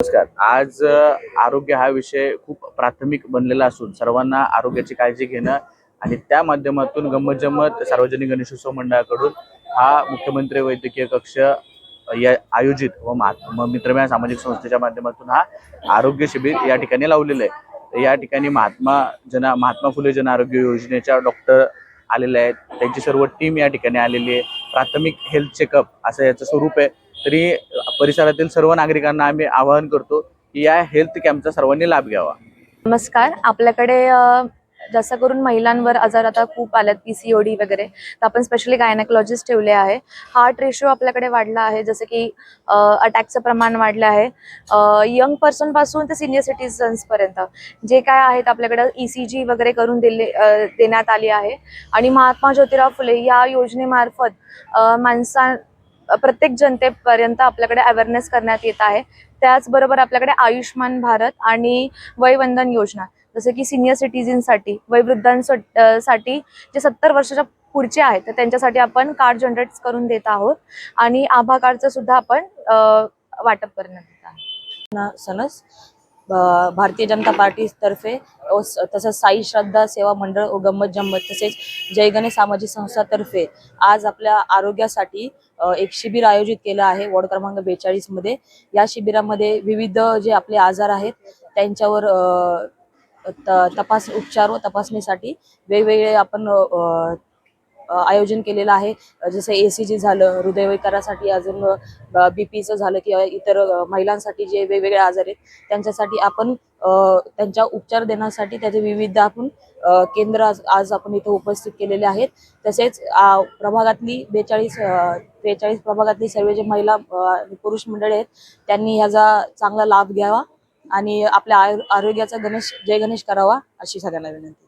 नमस्कार. आज आरोग्य हा विषय खूप प्राथमिक बनलेला असून सर्वांना आरोग्याची काळजी घेणं आणि त्या माध्यमातून गंमत जम्मत सार्वजनिक गणेशोत्सव मंडळाकडून हा मुख्यमंत्री वैद्यकीय कक्ष या आयोजित व मित्रम्या सामाजिक संस्थेच्या माध्यमातून हा आरोग्य शिबिर या ठिकाणी लावलेलं आहे. तर या ठिकाणी महात्मा जना महात्मा फुले जन आरोग्य योजनेच्या डॉक्टर आलेले आहेत. त्यांची सर्व टीम या ठिकाणी आलेली आहे. प्राथमिक हेल्थ चेकअप असं याचं स्वरूप आहे. तरी परिसरातील सर्व नागरिकांना आम्ही आवाहन करतो की या हेल्थ कॅम्पचा सर्वांनी लाभ घ्यावा. नमस्कार. आपल्याकडे जास्त करून महिलांवर आजार आता खूप आल्यात पी सी ओ डी वगैरे. तर आपण स्पेशली गायनेकॉलॉजिस्ट ठेवले आहे. हार्ट रेशो आपल्याकडे वाढला आहे जसं की अटॅकचं प्रमाण वाढलं आहे. यंग पर्सनपासून ते सिनियर सिटीजन्सपर्यंत जे काय आहेत आपल्याकडे ई सी जी वगैरे करून दिले देण्यात आली आहे. आणि महात्मा ज्योतिराव फुले या योजनेमार्फत माणसां प्रत्येक जनतेपर्यंत आपल्याकडे अवेअरनेस करण्यात येत आहे. त्याचबरोबर आपल्याकडे आयुष्यमान भारत आणि वयवंदन योजना जसं की सिनियर सिटीजनसाठी वयवृद्धांसाठी जे सत्तर वर्षाच्या पुढचे आहेत तर त्यांच्यासाठी आपण कार्ड जनरेट करून देत आहोत. आणि आभा कार्डचं सुद्धा आपण वाटप करण्यात येत आहे सनस भारतीय जनता पार्टीतर्फे तसंच साई श्रद्धा सेवा मंडळ गंमत जम्मत तसेच जय गणेश सामाजिक संस्थातर्फे आज आपल्या आरोग्यासाठी एक शिबिर आयोजित केलं आहे वॉर्ड क्रमांक बेचाळीसमध्ये. या शिबिरामध्ये विविध जे आपले आजार आहेत त्यांच्यावर तपास उपचार व तपासणीसाठी वेगवेगळे आपण आयोजन केलेलं आहे. जसं ए सी जी झालं हृदयविकारासाठी अजून बीपीचं झालं किंवा इतर महिलांसाठी जे वेगवेगळे आजार आहेत त्यांच्यासाठी आपण त्यांच्या उपचार देण्यासाठी त्याचे विविध आपण केंद्र आज आज आपण इथे उपस्थित केलेले आहेत. तसेच प्रभागातली बेचाळीस बेचाळीस प्रभागातली सर्व जे महिला पुरुष मंडळी आहेत त्यांनी ह्याचा चांगला लाभ घ्यावा आणि आपल्या आरोग्याचा गणेश जय गणेश करावा अशी सगळ्यांना विनंती.